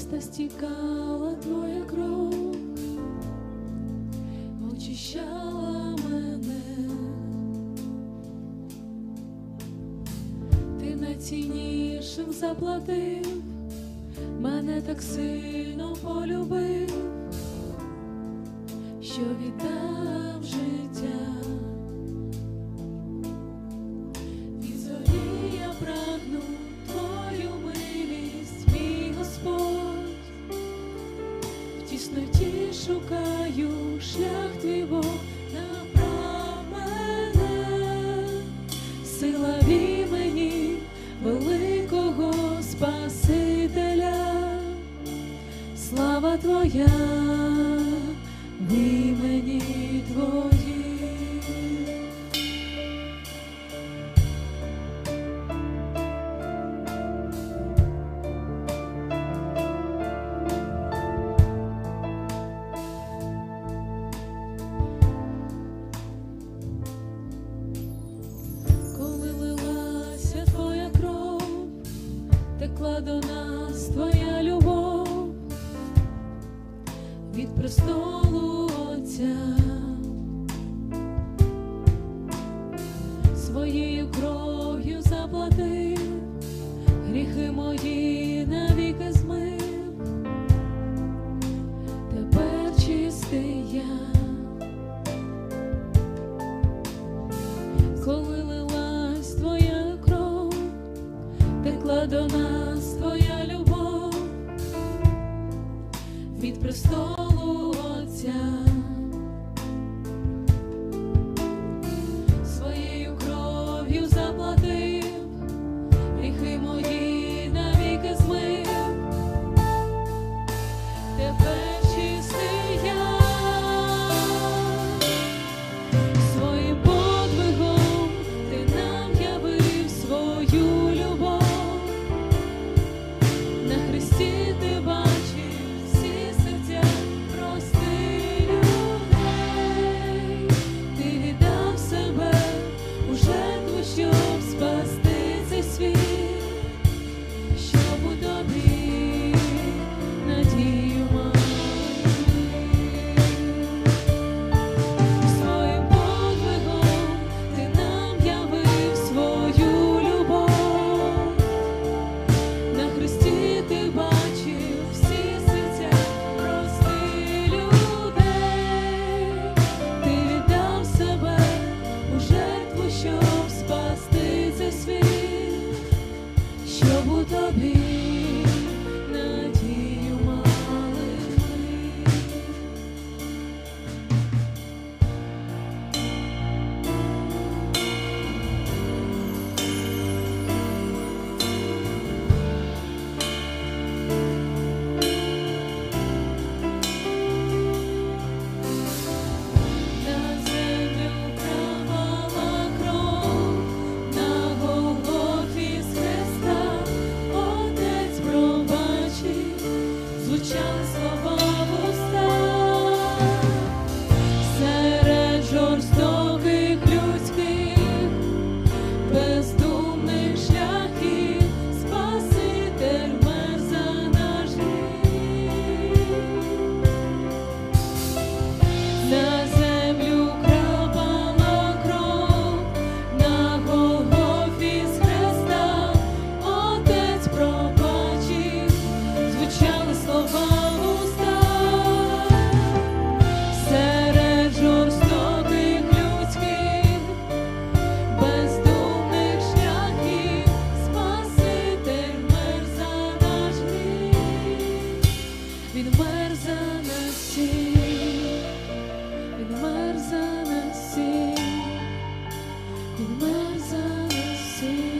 та стікала твоя кров, очищала мене, ти найціннішим заплатив, мене так сильно полюбив, що віддав життя. Тісноті шукаю шлях твій Бог, направ мене, сила в мені, великого Спасителя, слава Твоя до нас твоя любов від престолу Отця. Своєю кров'ю заплатив, гріхи мої навіки змив, текла до нас твоя любов від престолу Отця. still Tu és a nascer.